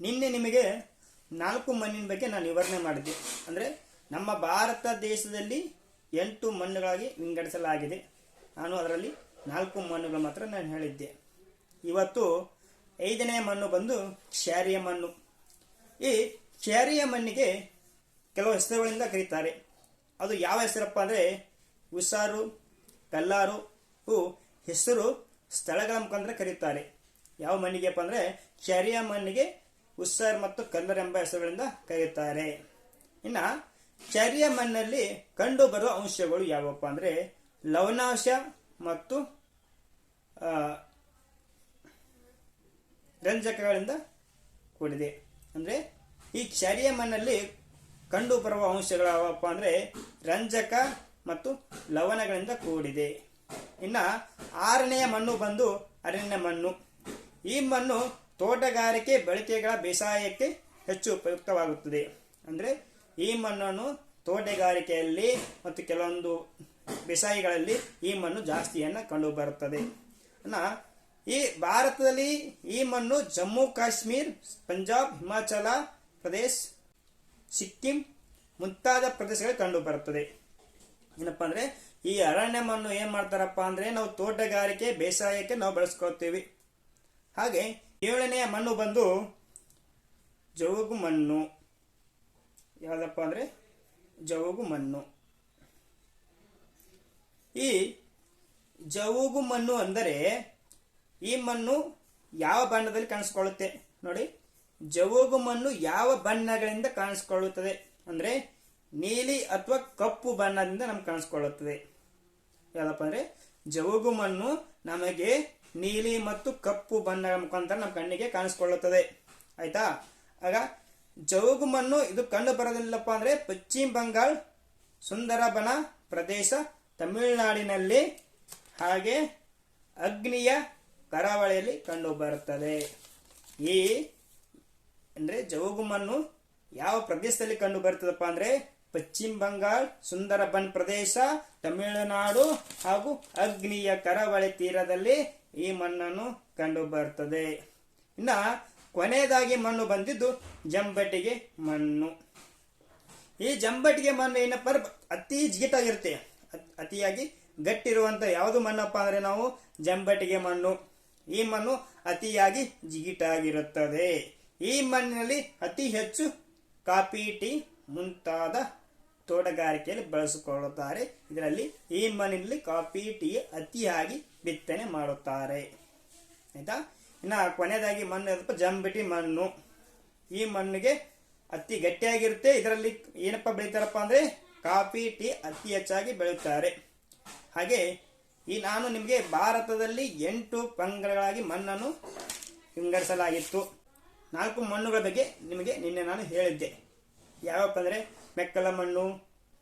ನಿನ್ನೆ ನಿಮಗೆ ನಾಲ್ಕು ಮಣ್ಣಿನ ಬಗ್ಗೆ ನಾನು ವಿವರಣೆ ಮಾಡಿದ್ದೆ. ಅಂದರೆ ನಮ್ಮ ಭಾರತ ದೇಶದಲ್ಲಿ ಎಂಟು ಮಣ್ಣುಗಳಾಗಿ ವಿಂಗಡಿಸಲಾಗಿದೆ. ನಾನು ಅದರಲ್ಲಿ ನಾಲ್ಕು ಮಣ್ಣುಗಳು ಮಾತ್ರ ನಾನು ಹೇಳಿದ್ದೆ. ಇವತ್ತು ಐದನೇ ಮಣ್ಣು ಬಂದು ಕ್ಷಾರಿಯ ಮಣ್ಣು. ಈ ಕ್ಷಾರಿಯ ಮಣ್ಣಿಗೆ ಕೆಲವು ಹೆಸರುಗಳಿಂದ ಕರೀತಾರೆ. ಅದು ಯಾವ ಹೆಸರಪ್ಪ ಅಂದರೆ ಉಸಾರು ಕಲ್ಲಾರು ಹೂ ಹೆಸರು ಸ್ಥಳಗಳ ಮುಖಾಂತರ ಕರೀತಾರೆ. ಯಾವ ಮಣ್ಣಿಗೆಪ್ಪ ಅಂದರೆ ಕ್ಷಾರಿಯ ಮಣ್ಣಿಗೆ ಉಸ್ಸಾರ್ ಮತ್ತು ಕಲ್ಲರ್ ಎಂಬ ಹೆಸರುಗಳಿಂದ ಕರೆಯುತ್ತಾರೆ. ಇನ್ನು, ಚರ್ಯ ಮಣ್ಣಲ್ಲಿ ಕಂಡುಬರುವ ಅಂಶಗಳು ಯಾವಪ್ಪ ಅಂದರೆ, ಲವಣಾಂಶ ಮತ್ತು ರಂಜಕಗಳಿಂದ ಕೂಡಿದೆ. ಅಂದರೆ, ಈ ಚರ್ಯ ಮಣ್ಣಲ್ಲಿ ಕಂಡುಬರುವ ಅಂಶಗಳು ಯಾವಪ್ಪ ಅಂದರೆ, ರಂಜಕ ಮತ್ತು ಲವಣಗಳಿಂದ ಕೂಡಿದೆ. ಇನ್ನು, ಆರನೆಯ ಮಣ್ಣು ಬಂದು ಅರಣ್ಯ ಮಣ್ಣು. ಈ ಮಣ್ಣು ತೋಟಗಾರಿಕೆ ಬಳಕೆಗಳ ಬೇಸಾಯಕ್ಕೆ ಹೆಚ್ಚು ಉಪಯುಕ್ತವಾಗುತ್ತದೆ. ಅಂದರೆ ಈ ಮಣ್ಣನ್ನು ತೋಟಗಾರಿಕೆಯಲ್ಲಿ ಮತ್ತು ಕೆಲವೊಂದು ಬೇಸಾಯಗಳಲ್ಲಿ ಈ ಮಣ್ಣು ಜಾಸ್ತಿಯನ್ನು ಕಂಡು ಬರುತ್ತದೆ ಈ ಭಾರತದಲ್ಲಿ ಈ ಮಣ್ಣು ಜಮ್ಮು ಕಾಶ್ಮೀರ್, ಪಂಜಾಬ್, ಹಿಮಾಚಲ ಪ್ರದೇಶ್, ಸಿಕ್ಕಿಂ ಮುಂತಾದ ಪ್ರದೇಶಗಳಲ್ಲಿ ಕಂಡು ಬರುತ್ತದೆ ಏನಪ್ಪ ಅಂದ್ರೆ ಈ ಅರಣ್ಯ ಮಣ್ಣು ಏನು ಮಾಡ್ತಾರಪ್ಪ ಅಂದ್ರೆ ನಾವು ತೋಟಗಾರಿಕೆ, ಬೇಸಾಯಕ್ಕೆ ನಾವು ಬಳಸ್ಕೊಳ್ತೀವಿ. ಹಾಗೆ ಏಳನೆಯ ಮಣ್ಣು ಬಂದು ಜವುಗು ಮಣ್ಣು. ಯಾವುದಪ್ಪ ಅಂದ್ರೆ? ಜವುಗು ಮಣ್ಣು. ಈ ಜವುಗು ಮಣ್ಣು ಅಂದರೆ ಈ ಮಣ್ಣು ಯಾವ ಬಣ್ಣದಲ್ಲಿ ಕಾಣಿಸ್ಕೊಳ್ಳುತ್ತೆ ನೋಡಿ. ಜವುಗು ಮಣ್ಣು ಯಾವ ಬಣ್ಣಗಳಿಂದ ಕಾಣಿಸ್ಕೊಳ್ಳುತ್ತದೆ ಅಂದ್ರೆ ನೀಲಿ ಅಥವಾ ಕಪ್ಪು ಬಣ್ಣದಿಂದ ನಮ್ಗೆ ಕಾಣಿಸ್ಕೊಳ್ಳುತ್ತದೆ. ಯಾವುದಪ್ಪ ಅಂದ್ರೆ? ಜವುಗು ಮಣ್ಣು ನಮಗೆ ನೀಲಿ ಮತ್ತು ಕಪ್ಪು ಬಣ್ಣಗಳ ಮುಖಾಂತರ ನಮ್ಮ ಕಣ್ಣಿಗೆ ಕಾಣಿಸ್ಕೊಳ್ಳುತ್ತದೆ. ಆಯ್ತಾ? ಆಗ ಜವುಗು ಮಣ್ಣು ಇದು ಕಂಡು ಬರೋದಿಲ್ಲಪ್ಪ ಅಂದ್ರೆ ಪಶ್ಚಿಮ ಬಂಗಾಳ, ಸುಂದರಬನ ಪ್ರದೇಶ ತಮಿಳುನಾಡಿನಲ್ಲಿ ಹಾಗೆ ಅಗ್ನಿಯ ಕರಾವಳಿಯಲ್ಲಿ ಕಂಡು ಬರುತ್ತದೆ. ಈ ಅಂದ್ರೆ ಜವುಗು ಮಣ್ಣು ಯಾವ ಪ್ರದೇಶದಲ್ಲಿ ಕಂಡು ಬರ್ತದಪ್ಪ ಅಂದ್ರೆ ಪಶ್ಚಿಮ ಬಂಗಾಳ, ಸುಂದರಬನ್ ಪ್ರದೇಶ, ತಮಿಳುನಾಡು ಹಾಗೂ ಅಗ್ನಿಯ ಕರಾವಳಿ ತೀರದಲ್ಲಿ ಈ ಮಣ್ಣನ್ನು ಕಂಡು ಬರ್ತದೆ. ಇನ್ನ ಕೊನೆಯದಾಗಿ ಮಣ್ಣು ಬಂದಿದ್ದು ಜಂಬಟಿಗೆ ಮಣ್ಣು. ಈ ಜಂಬಟಿಗೆ ಮಣ್ಣು ಏನಪ್ಪ ಅತಿ ಜಿಗಿಟಾಗಿರುತ್ತೆ ಅತ್- ಅತಿಯಾಗಿ ಗಟ್ಟಿರುವಂತ ಯಾವುದು ಮಣ್ಣಪ್ಪ ಅಂದ್ರೆ ನಾವು ಜಂಬಟಿಗೆ ಮಣ್ಣು. ಈ ಮಣ್ಣು ಅತಿಯಾಗಿ ಜಿಗಿಟಾಗಿರುತ್ತದೆ ಈ ಮಣ್ಣಿನಲ್ಲಿ ಅತಿ ಹೆಚ್ಚು ಕಾಫಿ ಟೀ ಮುಂತಾದ ತೋಟಗಾರಿಕೆಯಲ್ಲಿ ಬಳಸಿಕೊಳ್ಳುತ್ತಾರೆ. ಇದರಲ್ಲಿ ಈ ಮಣ್ಣಿನಲ್ಲಿ ಕಾಫಿ, ಟೀ ಅತಿಯಾಗಿ ಬಿತ್ತನೆ ಮಾಡುತ್ತಾರೆ. ಆಯಿತಾ? ಇನ್ನು ಕೊನೆಯದಾಗಿ ಮಣ್ಣು ಯಾವ್ದಪ್ಪ ಜಂಬಿಟಿ ಮಣ್ಣು. ಈ ಮಣ್ಣಿಗೆ ಅತಿ ಗಟ್ಟಿಯಾಗಿರುತ್ತೆ. ಇದರಲ್ಲಿ ಏನಪ್ಪ ಬೆಳೀತಾರಪ್ಪ ಅಂದ್ರೆ ಕಾಫಿ, ಟೀ ಅತಿ ಹೆಚ್ಚಾಗಿ ಬೆಳೆಯುತ್ತಾರೆ. ಹಾಗೆ ಈ ನಾನು ನಿಮಗೆ ಭಾರತದಲ್ಲಿ ಎಂಟು ಪಂಗಡಗಳಾಗಿ ಮಣ್ಣನ್ನು ವಿಂಗಡಿಸಲಾಗಿತ್ತು. ನಾಲ್ಕು ಮಣ್ಣುಗಳ ಬಗ್ಗೆ ನಿಮಗೆ ನಿನ್ನೆ ನಾನು ಹೇಳಿದ್ದೆ. ಯಾವಪ್ಪ ಅಂದರೆ ಮೆಕ್ಕಲ ಮಣ್ಣು,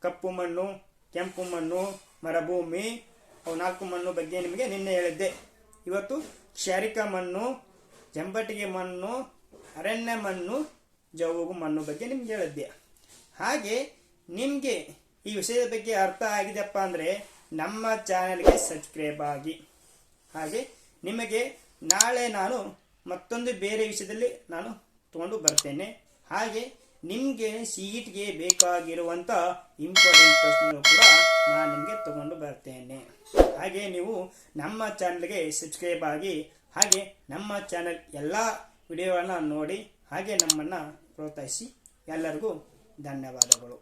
ಕಪ್ಪು ಮಣ್ಣು, ಕೆಂಪು ಮಣ್ಣು, ಮರಭೂಮಿ, ಅವು ನಾಲ್ಕು ಮಣ್ಣು ಬಗ್ಗೆ ನಿಮಗೆ ನಿನ್ನೆ ಹೇಳಿದ್ದೆ. ಇವತ್ತು ಕ್ಷಾರಿಕ ಮಣ್ಣು ಜಂಬಟಿಗೆ ಮಣ್ಣು, ಅರಣ್ಯ ಮಣ್ಣು, ಜವುಗು ಮಣ್ಣು ಬಗ್ಗೆ ನಿಮ್ಗೆ ಹೇಳಿದ್ದೆ. ಹಾಗೆ ನಿಮಗೆ ಈ ವಿಷಯದ ಬಗ್ಗೆ ಅರ್ಥ ಆಗಿದೆಪ್ಪ ಅಂದರೆ ನಮ್ಮ ಚಾನೆಲ್ಗೆ ಸಬ್ಸ್ಕ್ರೈಬ್ ಆಗಿ. ಹಾಗೆ ನಿಮಗೆ ನಾಳೆ ನಾನು ಮತ್ತೊಂದು ಬೇರೆ ವಿಷಯದಲ್ಲಿ ನಾನು ತಗೊಂಡು ಬರ್ತೇನೆ. ಹಾಗೆ ನಿಮಗೆ ಸೀಟ್ಗೆ ಬೇಕಾಗಿರುವಂಥ ಇಂಪಾರ್ಟೆಂಟ್ ಪ್ರಶ್ನೆಗಳು ಕೂಡ ನಾನು ನಿಮಗೆ ತಗೊಂಡು ಬರ್ತೇನೆ. ಹಾಗೆ ನೀವು ನಮ್ಮ ಚಾನಲ್ಗೆ ಸಬ್ಸ್ಕ್ರೈಬ್ ಆಗಿ, ಹಾಗೆ ನಮ್ಮ ಚಾನಲ್ ಎಲ್ಲ ವಿಡಿಯೋಗಳನ್ನ ನೋಡಿ, ಹಾಗೆ ನಮ್ಮನ್ನು ಪ್ರೋತ್ಸಾಹಿಸಿ. ಎಲ್ಲರಿಗೂ ಧನ್ಯವಾದಗಳು.